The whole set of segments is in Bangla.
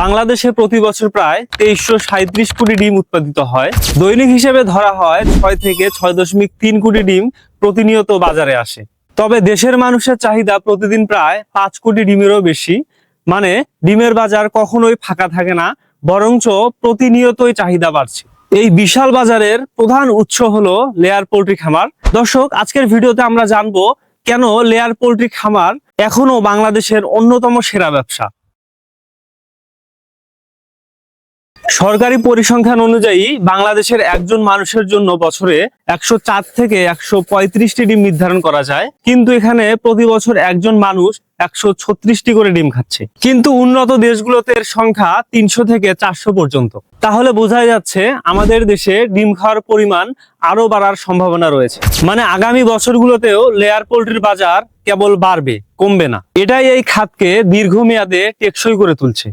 বাংলাদেশে প্রতি বছর প্রায় তেইশশো সাঁত্রিশ কোটি ডিম উৎপাদিত হয়। দৈনিক হিসেবে ধরা হয় ছয় থেকে ছয় দশমিক তিন কোটি ডিম প্রতিনিয়ত বাজারে আসে। তবে দেশের মানুষের চাহিদা প্রতিদিন প্রায় পাঁচ কোটি ডিমেরও বেশি। মানে ডিমের বাজার কখনোই ফাঁকা থাকে না, বরঞ্চ প্রতিনিয়তই চাহিদা বাড়ছে। এই বিশাল বাজারের প্রধান উৎস হলো লেয়ার পোল্ট্রি খামার। দর্শক, আজকের ভিডিওতে আমরা জানব কেন লেয়ার পোল্ট্রি খামার এখনও বাংলাদেশের অন্যতম সেরা ব্যবসা। সরকারি পরিসংখ্যান অনুযায়ী বাংলাদেশের একজন মানুষের জন্য বছরে একশো চার থেকে একশো পঁয়ত্রিশটি ডিম নির্ধারণ করা যায়। কিন্তু এখানে প্রতি বছর একজন মানুষ একশো ছত্রিশটি করে ডিম খাচ্ছে। কিন্তু উন্নত দেশগুলোতে এর সংখ্যা তিনশো থেকে চারশো পর্যন্ত। তাহলে বোঝা যাচ্ছে আমাদের দেশে ডিম খাওয়ার পরিমাণ আরও বাড়ার সম্ভাবনা রয়েছে। মানে আগামী বছরগুলোতেও লেয়ার পোল্ট্রির বাজার কেবল বাড়বে, কমবে না। এটাই এই খাতকে দীর্ঘমেয়াদে টেকসই করে তুলছে।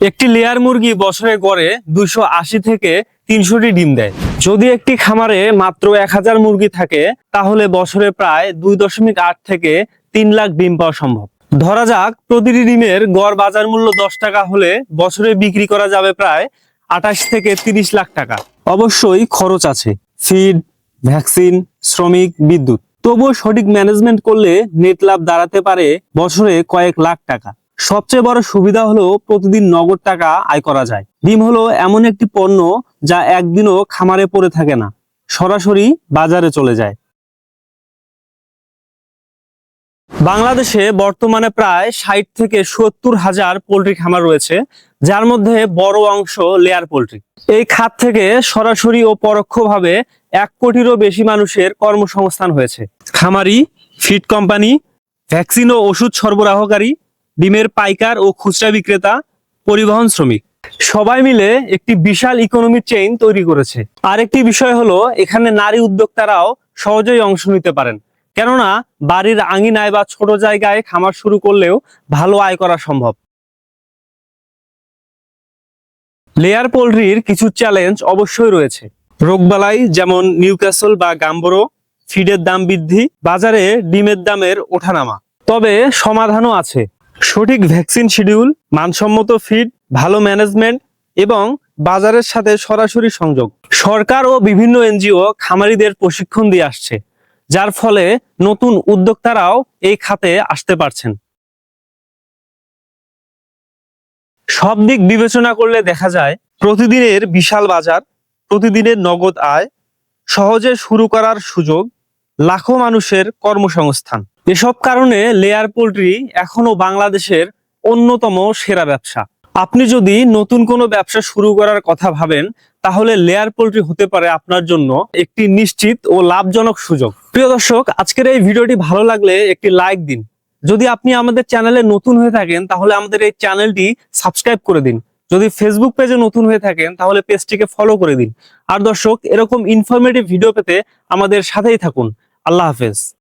একটি লেয়ার মুরগি বছরে গড়ে দুইশো আশি থেকে তিনশোটি ডিম দেয়। যদি একটি খামারে মাত্র এক হাজার মুরগি থাকে, তাহলে বছরে প্রায় দুই দশমিক আট থেকে তিন লাখ ডিম পাওয়া সম্ভব। ধরা যাক, প্রতিটি ডিমের গড় বাজার মূল্য দশ টাকা হলে বছরে বিক্রি করা যাবে প্রায় আঠাশ থেকে তিরিশ লাখ টাকা। অবশ্যই খরচ আছে। ফিড, ভ্যাকসিন, শ্রমিক, বিদ্যুৎ। তবুও সঠিক ম্যানেজমেন্ট করলে নেট লাভ দাঁড়াতে পারে বছরে কয়েক লাখ টাকা। সবচেয়ে বড় সুবিধা হলো প্রতিদিন নগদ টাকা আয় করা যায়। ডিম হলো এমন একটি পণ্য যা একদিনও খামারে পড়ে থাকে না, সরাসরি বাজারে চলে যায়। বাংলাদেশে বর্তমানে প্রায় ষাট থেকে সত্তর হাজার পোলট্রি খামার রয়েছে, যার মধ্যে বড় অংশ লেয়ার পোলট্রি। এই খাত থেকে সরাসরি ও পরোক্ষভাবে এক কোটিরও বেশি মানুষের কর্মসংস্থান হয়েছে। খামারি, ফিড কোম্পানি, ভ্যাকসিন ও ওষুধ সরবরাহকারী ডিমের পাইকার ও খুচরা বিক্রেতা, পরিবহন শ্রমিক। সবাই মিলে একটি বিশাল ইকোনমি চেইন তৈরি করেছে। আরেকটি বিষয় হলো, এখানে নারী উদ্যোক্তারাও সহজেই অংশ নিতে পারেন। কেননা, বাড়ির আঙিনায় বা ছোট জায়গায় খামার শুরু করলেও ভালো আয় করা সম্ভব। লেয়ার পোল্ট্রির কিছু চ্যালেঞ্জ অবশ্যই রয়েছে। রোগবালাই যেমন নিউক্যাসল বা গাম্বরো, ফিডের দাম বৃদ্ধি, বাজারে ডিমের দামের ওঠানামা। তবে সমাধানও আছে। সঠিক ভ্যাকসিন শিডিউল, মানসম্মত ফিড, ভালো ম্যানেজমেন্ট এবং বাজারের সাথে সরাসরি সংযোগ। সরকার ও বিভিন্ন এনজিও খামারিদের প্রশিক্ষণ দিয়ে আসছে, যার ফলে নতুন উদ্যোক্তারাও এই খাতে আসতে পারছেন। সব দিক বিবেচনা করলে দেখা যায়, প্রতিদিনের বিশাল বাজার, প্রতিদিনের নগদ আয়, সহজে শুরু করার সুযোগ, লাখো মানুষের কর্মসংস্থান। এসব কারণে লেয়ার পোল্ট্রি এখনও বাংলাদেশের অন্যতম সেরা ব্যবসা। আপনি যদি নতুন কোনো ব্যবসা শুরু করার কথা ভাবেন, তাহলে লেয়ার পোল্ট্রি হতে পারে আপনার জন্য একটি নিশ্চিত ও লাভজনক সুযোগ। প্রিয় দর্শক, আজকের এই ভিডিওটি ভালো লাগলে একটি লাইক দিন। যদি আপনি আমাদের চ্যানেলে নতুন হয়ে থাকেন, তাহলে আমাদের এই চ্যানেলটি সাবস্ক্রাইব করে দিন। যদি ফেসবুক পেজে নতুন হয়ে থাকেন, তাহলে পেজটিকে ফলো করে দিন। আর দর্শক, এরকম ইনফরমেটিভ ভিডিও পেতে আমাদের সাথেই থাকুন। আল্লাহ হাফেজ।